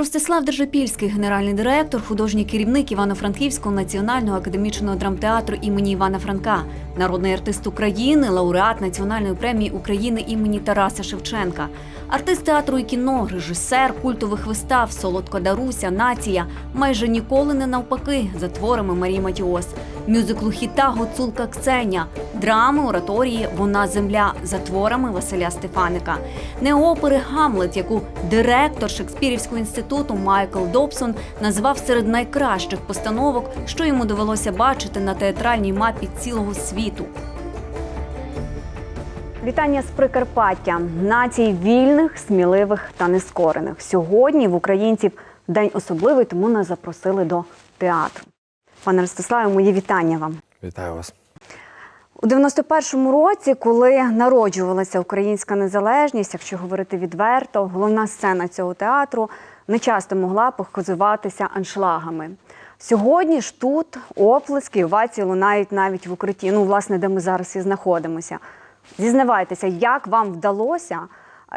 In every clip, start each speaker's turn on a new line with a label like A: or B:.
A: Ростислав Держапільський, генеральний директор, художній керівник Івано-Франківського національного академічного драмтеатру імені Івана Франка, народний артист України, лауреат Національної премії України імені Тараса Шевченка, артист театру і кіно, режисер культових вистав Солодко Даруся, Нація, майже ніколи не навпаки, за творами Марії Матіос, мюзиклу хіта Гуцулка Ксеня, драми, ораторії Вона земля за творами Василя Стефаника, неопери Гамлет, яку директор Шекспірівського інституту Майкл Добсон назвав серед найкращих постановок, що йому довелося бачити на театральній мапі цілого світу. Вітання з Прикарпаття, націй вільних, сміливих та нескорених. Сьогодні в українців день особливий, тому нас запросили до театру. Пане Ростиславе, мої вітання вам.
B: Вітаю вас.
A: У 91-му році, коли народжувалася українська незалежність, якщо говорити відверто, головна сцена цього театру не часто могла похозуватися аншлагами. Сьогодні ж тут оплески, овації лунають навіть в укритті, ну, власне, де ми зараз і знаходимося. Зізнавайтеся, як вам вдалося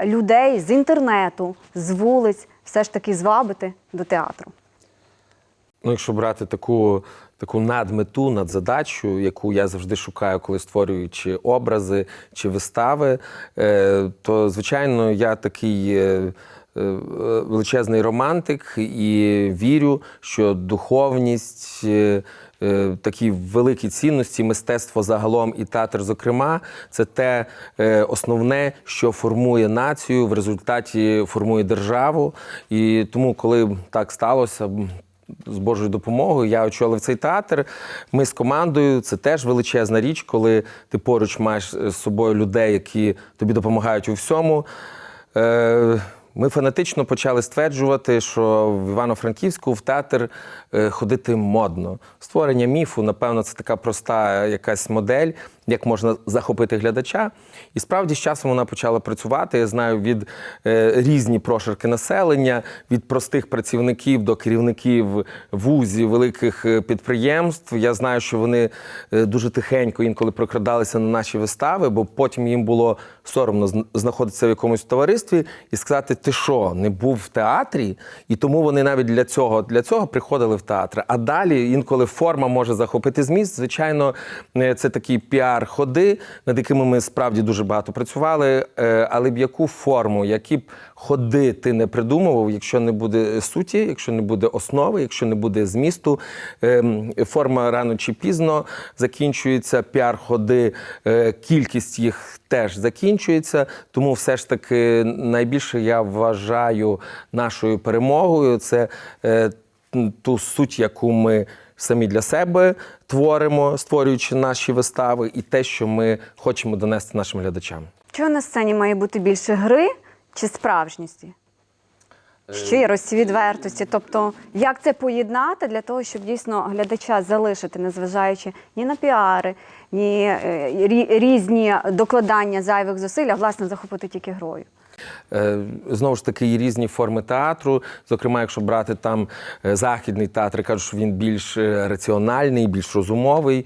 A: людей з інтернету, з вулиць все ж таки звабити до театру?
B: Ну, якщо брати таку, таку надмету, надзадачу, яку я завжди шукаю, коли створюю чи образи, чи вистави, е, то звичайно я такий. Е, е, Величезний романтик і вірю, що духовність, е, такі великі цінності, мистецтво загалом і театр, зокрема, це те основне, що формує націю, в результаті формує державу. І тому, коли так сталося, з Божою допомогою я очолив цей театр. Ми з командою. Це теж величезна річ, коли ти поруч маєш з собою людей, які тобі допомагають у всьому. Е, Ми фанатично почали стверджувати, що в Івано-Франківську в театр е, ходити модно. Створення міфу, напевно, це така проста якась модель, як можна захопити глядача. І справді з часом вона почала працювати. Я знаю від е, різні прошарки населення, від простих працівників до керівників вузів, великих е, підприємств. Я знаю, що вони е, дуже тихенько інколи прокрадалися на наші вистави, бо потім їм було соромно знаходитися в якомусь товаристві і сказати, ти що, не був в театрі? І тому вони навіть для цього, для цього приходили в театр. А далі інколи форма може захопити зміст. Звичайно, е, це такі піар-ходи, над якими ми справді дуже багато працювали. Е, Але б яку форму, які б ходи ти не придумував, якщо не буде суті, якщо не буде основи, якщо не буде змісту, ем, форма рано чи пізно закінчується. Піар-ходи, е, кількість їх теж закінчується. Тому все ж таки найбільше я вважаю нашою перемогою. Це е, ту суть, яку ми самі для себе творимо, створюючи наші вистави, і те, що ми хочемо донести нашим глядачам.
A: Чого на сцені має бути більше гри чи справжністі? Щирості, відвертості. Тобто, як це поєднати для того, щоб дійсно глядача залишити, незважаючи ні на піари, ні е, різні докладання зайвих зусиль, а власне захопити тільки грою.
B: Е, Знову ж таки, є різні форми театру. Зокрема, якщо брати там е, західний театр, кажуть, що він більш е, раціональний, більш розумовий.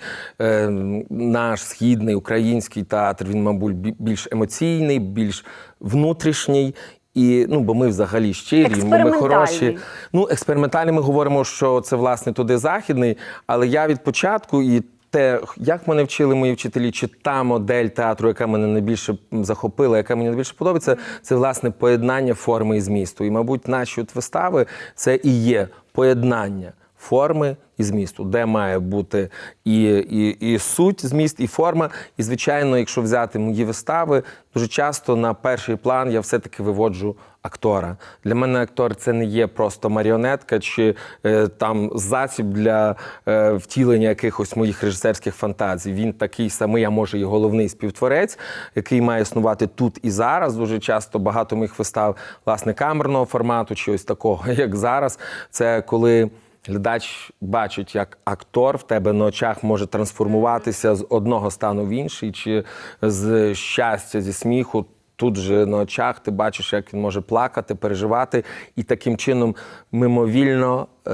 B: Наш східний український театр він, мабуть, більш емоційний, більш внутрішній. І ну, бо ми взагалі щирі, ми, хороші. Ну, експериментальний ми говоримо, що це власне туди західний. Але я від початку і те, як мене вчили мої вчителі, чи та модель театру, яка мене найбільше захопила, яка мені найбільше подобається, це власне поєднання форми і змісту. І, мабуть, наші от вистави це і є поєднання форми і змісту, де має бути і, і, і суть, зміст, і форма. І, звичайно, якщо взяти мої вистави, дуже часто на перший план я все-таки виводжу актора. Для мене актор це не є просто маріонетка чи е, там засіб для е, втілення якихось моїх режисерських фантазій. Він такий самий, а може і головний співтворець, який має існувати тут і зараз. Дуже часто багато моїх вистав власне камерного формату, чи ось такого, як зараз. Це коли. Глядач бачить, як актор в тебе на очах може трансформуватися з одного стану в інший, чи з щастя, зі сміху. Тут же на очах ти бачиш, як він може плакати, переживати, і таким чином мимовільно е,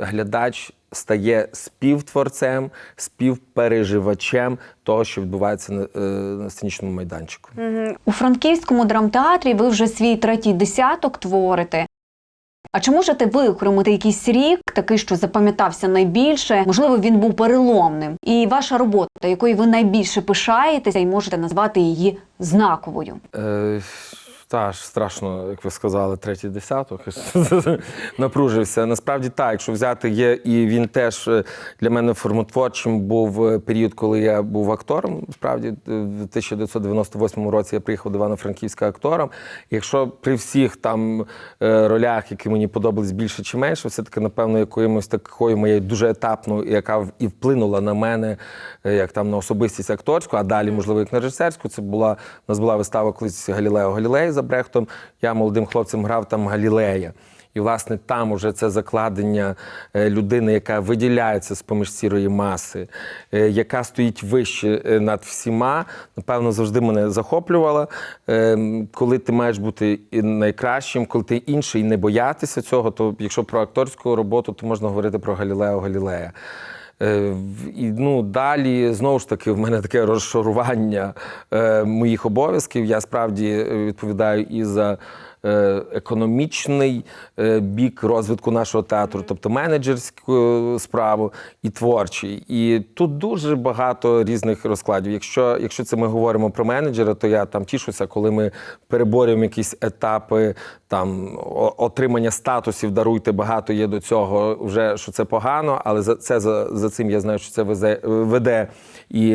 B: глядач стає співтворцем, співпереживачем того, що відбувається на, е, сценічному майданчику.
A: У франківському драмтеатрі ви вже свій третій десяток творите. А чи можете ви окремити якийсь рік, такий, що запам'ятався найбільше? Можливо, він був переломним. І ваша робота, якою ви найбільше пишаєтеся, і можете назвати її знаковою.
B: Е, та ж страшно, як ви сказали, третій десяток. Напружився. Насправді так, якщо взяти є, і він теж е, для мене формотворчим був е, період, коли я був актором. Справді, е, в 1998 році я приїхав до Івано-Франківська актором. Якщо при всіх там ролях, які мені подобались більше чи менше, все-таки, напевно, якоюсь такою моєю дуже етапною, яка і вплинула на мене, як там на особистість акторську, а далі, можливо, як на режисерську. Це була у нас була вистава колись Галілео Галілей за Брехтом. Я молодим хлопцем грав там Галілея. І, власне, там уже це закладення е, людини, яка виділяється з поміж сірої маси, е, яка стоїть вище е, над всіма, напевно, завжди мене захоплювала. Е, Коли ти маєш бути найкращим, коли ти інший, і не боятися цього, то якщо про акторську роботу, то можна говорити про Галілео Галілея. Е, І ну, далі знову ж таки в мене таке розшарування е, моїх обов'язків. Я справді е, відповідаю і за економічний бік розвитку нашого театру, тобто менеджерську справу і творчий. І тут дуже багато різних розкладів. Якщо, якщо це ми говоримо про менеджера, то я там тішуся, коли ми переборюємо якісь етапи там отримання статусів, даруйте багато є до цього, вже що це погано, але за це за, за цим я знаю, що це везе, веде і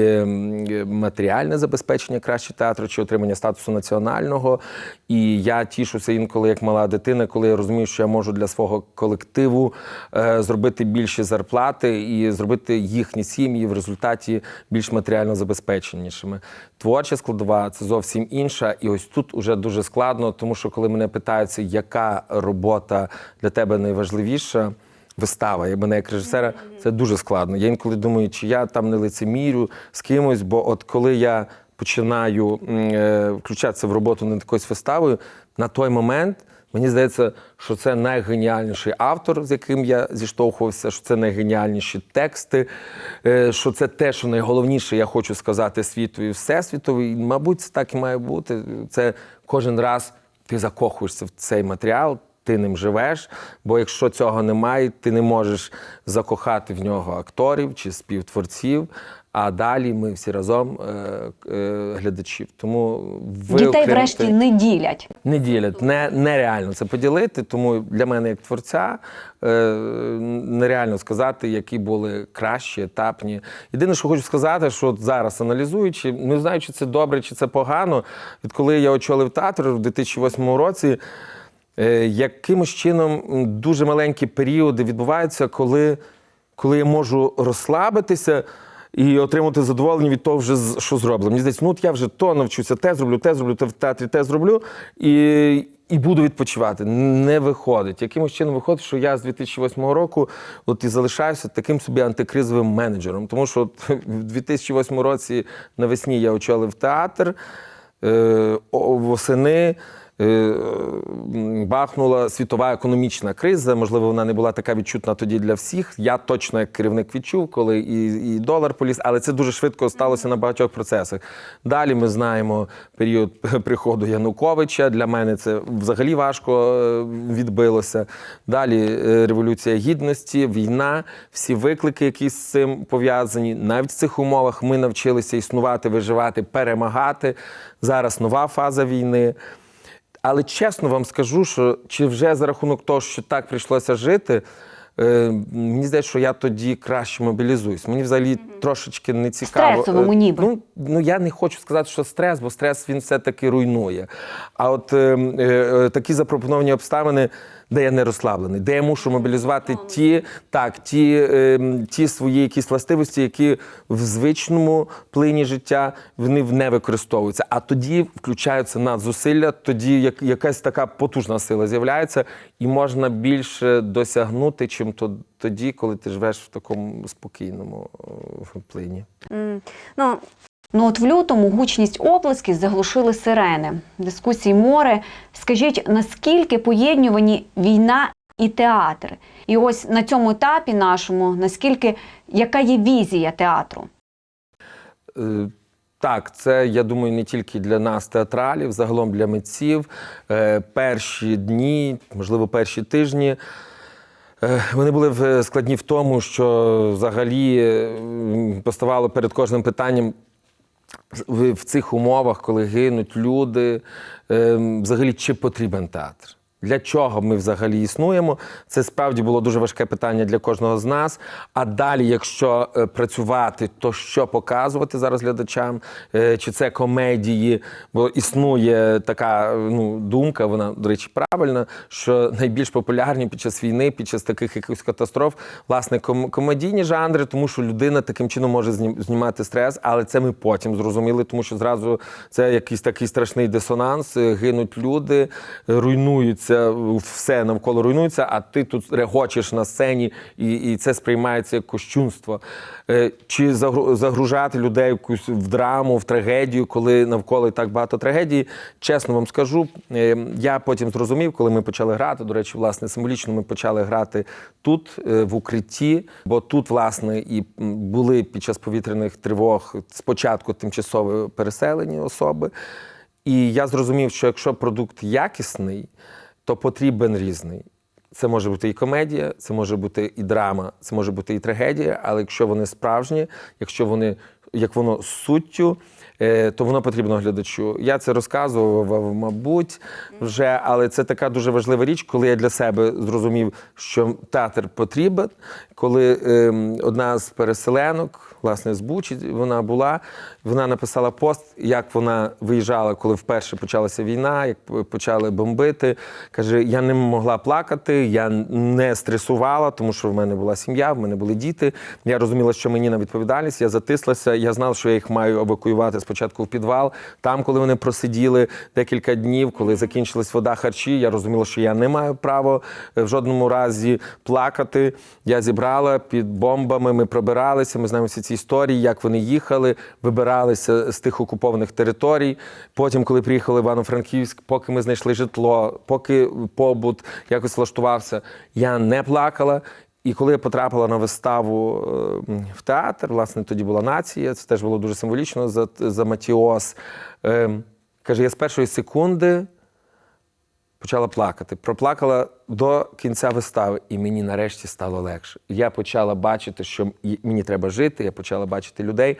B: матеріальне забезпечення краще театру чи отримання статусу національного. І я тішуся інколи як мала дитина, коли я розумію, що я можу для свого колективу е, зробити більші зарплати і зробити їхні сім'ї в результаті більш матеріально забезпеченішими. Творча складова це зовсім інша. І ось тут уже дуже складно, тому що коли мене питаються, яка робота для тебе найважливіша. Вистава, я мене як режисера, це дуже складно. Я інколи думаю, чи я там не лицемірю з кимось, бо от коли я починаю е, включатися в роботу над якоюсь виставою, на той момент мені здається, що це найгеніальніший автор, з яким я зіштовхувався, що це найгеніальніші тексти, е, що це те, що найголовніше я хочу сказати світу і всесвітові. І, мабуть, так і має бути. Це кожен раз ти закохуєшся в цей матеріал. Ти ним живеш, бо якщо цього немає, ти не можеш закохати в нього акторів чи співтворців. А далі ми всі разом е, е, глядачів. Тому ви
A: Дітей,
B: окремте-
A: врешті, не ділять.
B: не ділять. Не, нереально це поділити. Тому для мене, як творця, е, нереально сказати, які були кращі, етапні. Єдине, що хочу сказати, що от зараз аналізуючи, не знаю, чи це добре, чи це погано. Відколи я очолив театр в 2008 році. Е, Якимось чином дуже маленькі періоди відбуваються, коли, коли я можу розслабитися і отримати задоволення від того, вже що зроблено. Мені здається, ну от я вже то навчуся, те зроблю, те зроблю, те в театрі, те зроблю, і, і буду відпочивати. Не виходить. Якимось чином виходить, що я з 2008 року от і залишаюся таким собі антикризовим менеджером. Тому що от, в 2008 році навесні я очолив театр, е, восени. Е, Бахнула світова економічна криза. Можливо, вона не була така відчутна тоді для всіх. Я точно як керівник відчув, коли і, і долар поліз, але це дуже швидко сталося на багатьох процесах. Далі ми знаємо період приходу Януковича. Для мене це взагалі важко е, відбилося. Далі е, революція гідності, війна, всі виклики, які з цим пов'язані. Навіть в цих умовах ми навчилися існувати, виживати, перемагати. Зараз нова фаза війни. Але чесно вам скажу, що чи вже за рахунок того, що так прийшлося жити, е, мені здається, що я тоді краще мобілізуюсь. Мені взагалі трошечки не цікаво.
A: Стресовому
B: Е,
A: ніби.
B: Ну, ну я не хочу сказати, що стрес, бо стрес він все-таки руйнує. А от е, е, е, такі запропоновані обставини, де я не розслаблений, де я мушу мобілізувати ті, так, ті, е, ті свої якісь властивості, які в звичному плині життя вони не використовуються. А тоді включаються надзусилля, тоді як, якась така потужна сила з'являється, і можна більше досягнути, чим то, тоді, коли ти живеш в такому спокійному е, плині.
A: М, Ну, ну от в лютому гучність оплесків заглушили сирени. Дискусій море. Скажіть, наскільки поєднувані війна і театр? І ось на цьому етапі нашому, наскільки яка є візія театру?
B: Е, Так, це я думаю, не тільки для нас, театралів, загалом для митців. Е, перші дні, можливо, перші тижні. е, Вони були складні в тому, що взагалі поставало перед кожним питанням в, цих умовах, коли гинуть люди, е, взагалі чи потрібен театр? Для чого ми взагалі існуємо? Це справді було дуже важке питання для кожного з нас. А далі, якщо е, працювати, то що показувати зараз глядачам? Е, Чи це комедії? Бо існує така ну, думка, вона, до речі, правильна, що найбільш популярні під час війни, під час таких якихось катастроф, власне, ком- комедійні жанри, тому що людина таким чином може знім- знімати стрес, але це ми потім зрозуміли, тому що зразу це якийсь такий страшний дисонанс, е, гинуть люди, е, руйнуються, все навколо руйнується, а ти тут регочеш на сцені, і, і це сприймається як кощунство. Е, Чи загружати людей якусь в драму, в трагедію, коли навколо так багато трагедії. Чесно вам скажу, е, я потім зрозумів, коли ми почали грати. До речі, власне, символічно ми почали грати тут, е, в укритті, бо тут, власне, і були під час повітряних тривог спочатку тимчасово переселені особи. І я зрозумів, що якщо продукт якісний, то потрібен різний. Це може бути і комедія, це може бути і драма, це може бути і трагедія, але якщо вони справжні, якщо вони як воно суттю, е, то воно потрібно глядачу. Я це розказував, мабуть, вже, але це така дуже важлива річ, коли я для себе зрозумів, що театр потрібен, коли ем, одна з переселенок, власне, з Бучі, вона була, вона написала пост, як вона виїжджала, коли вперше почалася війна, як почали бомбити. Каже, я не могла плакати, я не стресувала, тому що в мене була сім'я, в мене були діти. Я розуміла, що мені на відповідальність, я затислася. Я знав, що я їх маю евакуювати спочатку в підвал. Там, коли вони просиділи декілька днів, коли закінчилась вода харчі, я розуміла, що я не маю права е, в жодному разі плакати. Я зібрала під бомбами, ми пробиралися. Ми знаємо всі ці історії, як вони їхали, вибиралися з тих окупованих територій. Потім, коли приїхали в Івано-Франківськ, поки ми знайшли житло, поки побут якось влаштувався, я не плакала. І коли я потрапила на виставу е, в театр, власне, тоді була нація, це теж було дуже символічно за, за Матіос. Е, каже, я з першої секунди почала плакати. Проплакала до кінця вистави, і мені нарешті стало легше. Я почала бачити, що мені треба жити, я почала бачити людей.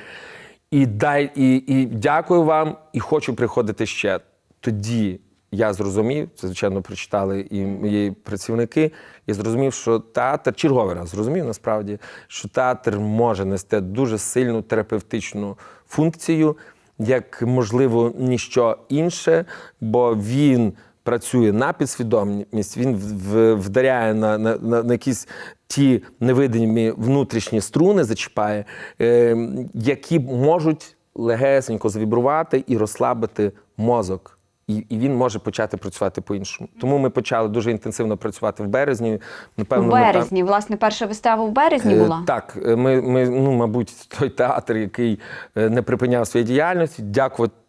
B: І дай, і, і дякую вам, і хочу приходити ще. Тоді я зрозумів, це звичайно прочитали і мої працівники. Я зрозумів, що театр черговий раз зрозумів насправді, що театр може нести дуже сильну терапевтичну функцію, як можливо ніщо інше, бо він працює на підсвідомість, він в- в- вдаряє на, на, на, на якісь ті невидимі внутрішні струни, зачіпає, е, які можуть легесенько завібрувати і розслабити мозок. І, і він може почати працювати по-іншому. Тому ми почали дуже інтенсивно працювати в березні. Напевно, ми там-
A: березні, власне, перша вистава в березні
B: Е,
A: була.
B: Так, е, ми, ми, ну, мабуть, той театр, який не припиняв своєї діяльності,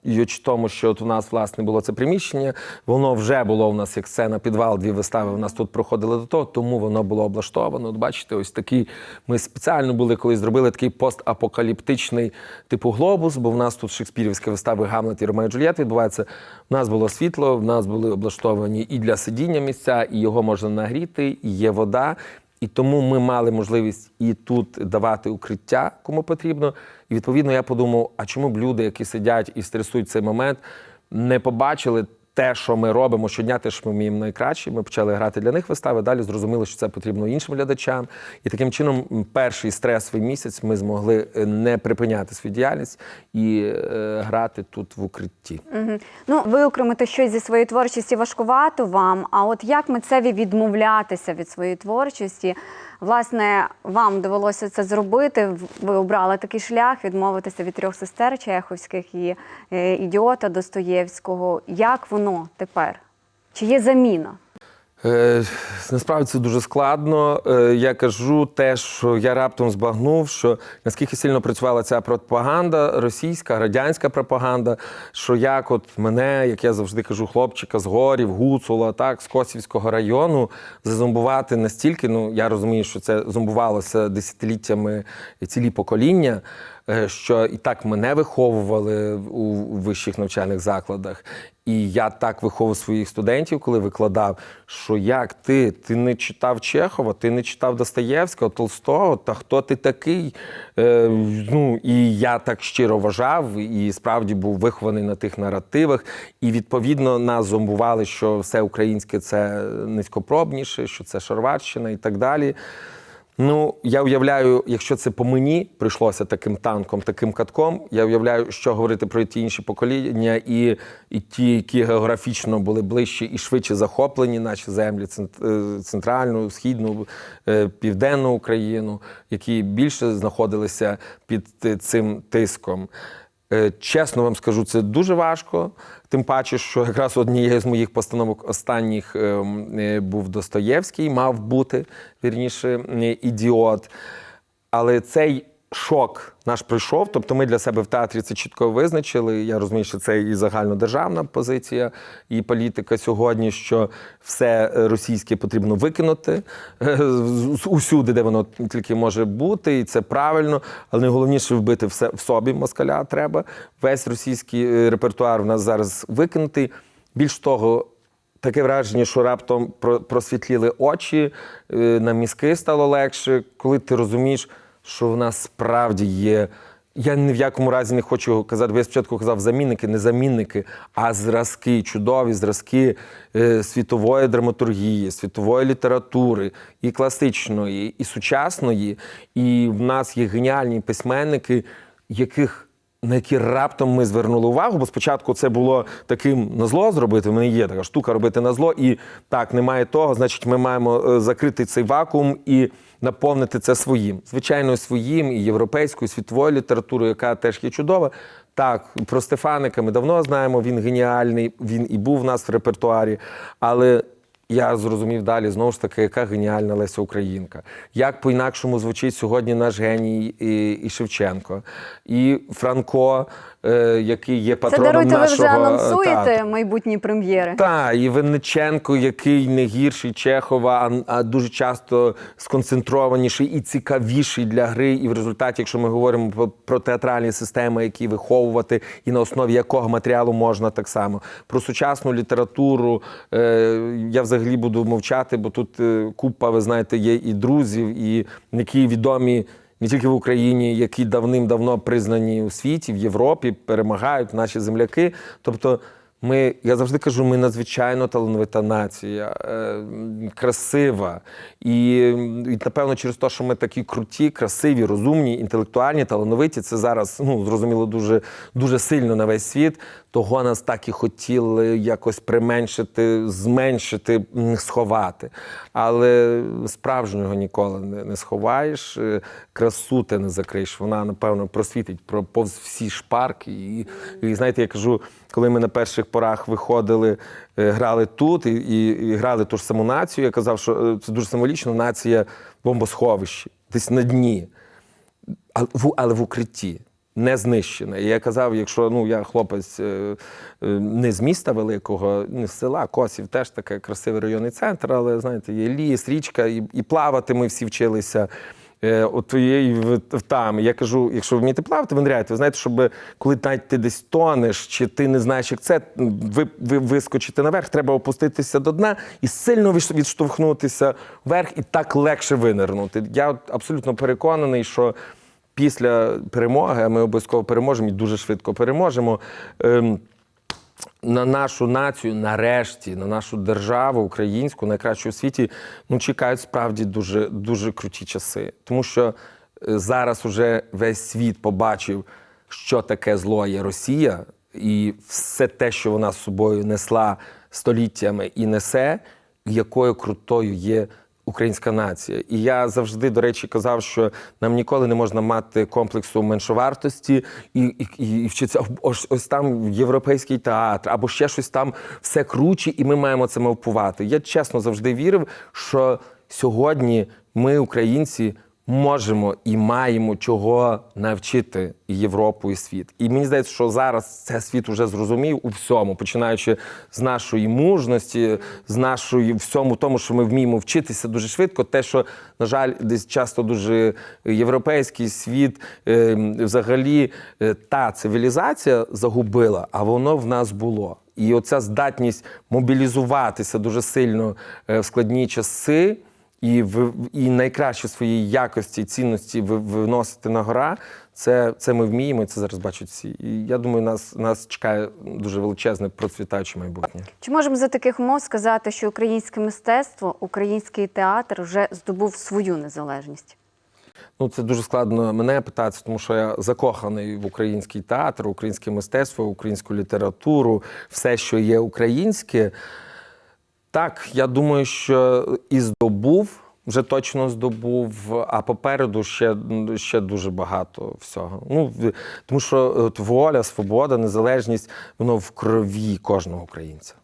B: дякуючи тому, що от у нас власне було це приміщення, воно вже було у нас як сцена підвал, дві вистави у нас тут проходили до того, тому воно було облаштовано. От бачите, ось такий. Ми спеціально були, коли зробили такий постапокаліптичний типу глобус, бо в нас тут шекспірівські вистави Гамлет і Ромео Джульєт відбуваються. У нас було світло, в нас були облаштовані і для сидіння місця, і його можна нагріти, і є вода. І тому ми мали можливість і тут давати укриття, кому потрібно. І відповідно я подумав: а чому б люди, які сидять і стресують цей момент, не побачили те, що ми робимо щодня, те, що ми вміємо найкраще. Ми почали грати для них вистави. Далі зрозуміли, що це потрібно іншим глядачам. І таким чином, перший стресовий місяць ми змогли е, не припиняти свою діяльність і е, грати тут в укритті.
A: Мгм. Ну, виокремити щось зі своєї творчості важкувато вам. А от як митцеві відмовлятися від своєї творчості? Власне, вам довелося це зробити. Ви обрали такий шлях відмовитися від трьох сестер Чеховських і е, ідіота Достоєвського. Як воно тепер? Чи є заміна?
B: Е, насправді це дуже складно. Е, я кажу те, що я раптом збагнув, що наскільки сильно працювала ця пропаганда, російська, радянська пропаганда, що як от мене, як я завжди кажу, хлопчика з горів, Гуцула, так, з Косівського району, зазомбувати настільки, ну я розумію, що це зомбувалося десятиліттями цілі покоління. Е, що і так мене виховували у вищих навчальних закладах. І я так виховував своїх студентів, коли викладав, що як ти? Ти не читав Чехова, ти не читав Достоєвського, Толстого, та хто ти такий? Е, ну, і я так щиро вважав, і справді був вихований на тих наративах. І відповідно нас зомбували, що все українське це низькопробніше, що це Шарварщина і так далі. Ну, я уявляю, якщо це по мені прийшлося таким танком, таким катком, я уявляю, що говорити про ті інші покоління, і, і ті, які географічно були ближчі і швидше захоплені наші землі, е, центральну, східну, е, південну Україну, які більше знаходилися під е, цим тиском. Е, Чесно вам скажу, це дуже важко. Тим паче, що якраз однією з моїх постановок останніх ем, е, був Достоєвський, мав бути вірніше ідіот. Але цей шок наш прийшов. Тобто, ми для себе в театрі це чітко визначили. Я розумію, що це і загальнодержавна позиція, і політика сьогодні, що все російське потрібно викинути е, усюди, де воно тільки може бути, і це правильно. Але найголовніше вбити все в собі москаля треба. Весь російський е, репертуар в нас зараз викинутий. Більш того, Таке враження, що раптом про- просвітліли очі, е, на мізки стало легше, коли ти розумієш, що в нас справді є. Я ні в якому разі не хочу казати, бо я спочатку казав замінники, не замінники, а зразки, чудові зразки е, світової драматургії, світової літератури, і класичної, і сучасної. І в нас є геніальні письменники, яких на які раптом ми звернули увагу, бо спочатку це було таким на зло зробити. В мене є така штука робити на зло, і так немає того. Значить, ми маємо е, закрити цей вакуум і наповнити це своїм. Звичайно, своїм і європейською, і світовою літературою, яка теж є чудова. Так, про Стефаника ми давно знаємо. Він геніальний, він і був у нас в репертуарі, але. Я зрозумів далі знову ж таки, яка геніальна Леся Українка. Як по-інакшому звучить сьогодні наш геній і, і Шевченко, і Франко, е, який є
C: Це
B: патроном
C: даруйте, ви
B: нашого
C: вже анонсуєте
B: театру.
C: майбутні прем'єри.
B: Так, і Винниченко, який не гірший Чехова, а, а дуже часто сконцентрованіший і цікавіший для гри. І в результаті, якщо ми говоримо про, про театральні системи, які виховувати, і на основі якого матеріалу можна так само. Про сучасну літературу е, я взагалі буду мовчати, бо тут е, купа, ви знаєте, є і друзів, і які відомі не тільки в Україні, які давним-давно признані у світі, в Європі, перемагають наші земляки. Тобто, ми, я завжди кажу, ми надзвичайно талановита нація, е, красива. І, і напевно, через те, що ми такі круті, красиві, розумні, інтелектуальні, талановиті, це зараз ну, зрозуміло дуже, дуже сильно на весь світ. Того нас так і хотіли якось применшити, зменшити, сховати. Але справжнього ніколи не, не сховаєш. Е, Красу ти не закриєш. Вона, напевно, просвітить про повз всі шпарки. І, і знаєте, я кажу, коли ми на перших порах виходили, е, грали тут і, і, і грали ту ж саму націю, я казав, що е, це дуже символічно, нація бомбосховищі, десь на дні але в, укритті. Не знищена. І я казав, якщо ну я хлопець е, не з міста великого, не з села, Косів теж таке красивий районний центр, але знаєте, є ліс, річка, і, і плавати ми всі вчилися. Е, От в- там. Я кажу, якщо ви вмієте плавати, ви ниряєте. Ви знаєте, щоб коли навіть ти десь тонеш, чи ти не знаєш, як це, ви, ви вискочити наверх, треба опуститися до дна і сильно відш- відштовхнутися вверх, і так легше винирнути. Я абсолютно переконаний, що після перемоги, а ми обов'язково переможемо і дуже швидко переможемо. ем, на нашу націю, нарешті, на нашу державу українську, найкращу у світі, ну чекають справді дуже, дуже круті часи. Тому що е, зараз уже весь світ побачив, що таке зло є Росія, і все те, що вона з собою несла століттями і несе, якою крутою є українська нація. І я завжди, до речі, казав, що нам ніколи не можна мати комплексу меншовартості і, і, і вчитися ось, ось там європейський театр або ще щось там все круче, і ми маємо це мавпувати. Я чесно завжди вірив, що сьогодні ми, українці, можемо і маємо чого навчити Європу і світ. І мені здається, що зараз це світ вже зрозумів у всьому, починаючи з нашої мужності, з нашої всьому тому, що ми вміємо вчитися дуже швидко. Те, що, на жаль, десь часто дуже європейський світ, е, взагалі, е, та цивілізація загубила, а воно в нас було. І оця здатність мобілізуватися дуже сильно е, в складні часи і в і найкращі свої якості і цінності виносити на гора. Це, це ми вміємо, і це зараз бачать всі. І я думаю, нас, нас чекає дуже величезне процвітаюче майбутнє.
C: Чи можемо за таких умов сказати, що українське мистецтво, український театр вже здобув свою незалежність?
B: Ну, це дуже складно мене питати, тому що я закоханий в український театр, українське мистецтво, українську літературу, все, що є українське. Так, я думаю, що і здобув, вже точно здобув, а попереду ще, ще дуже багато всього. Ну, тому що от воля, свобода, незалежність, воно в крові кожного українця.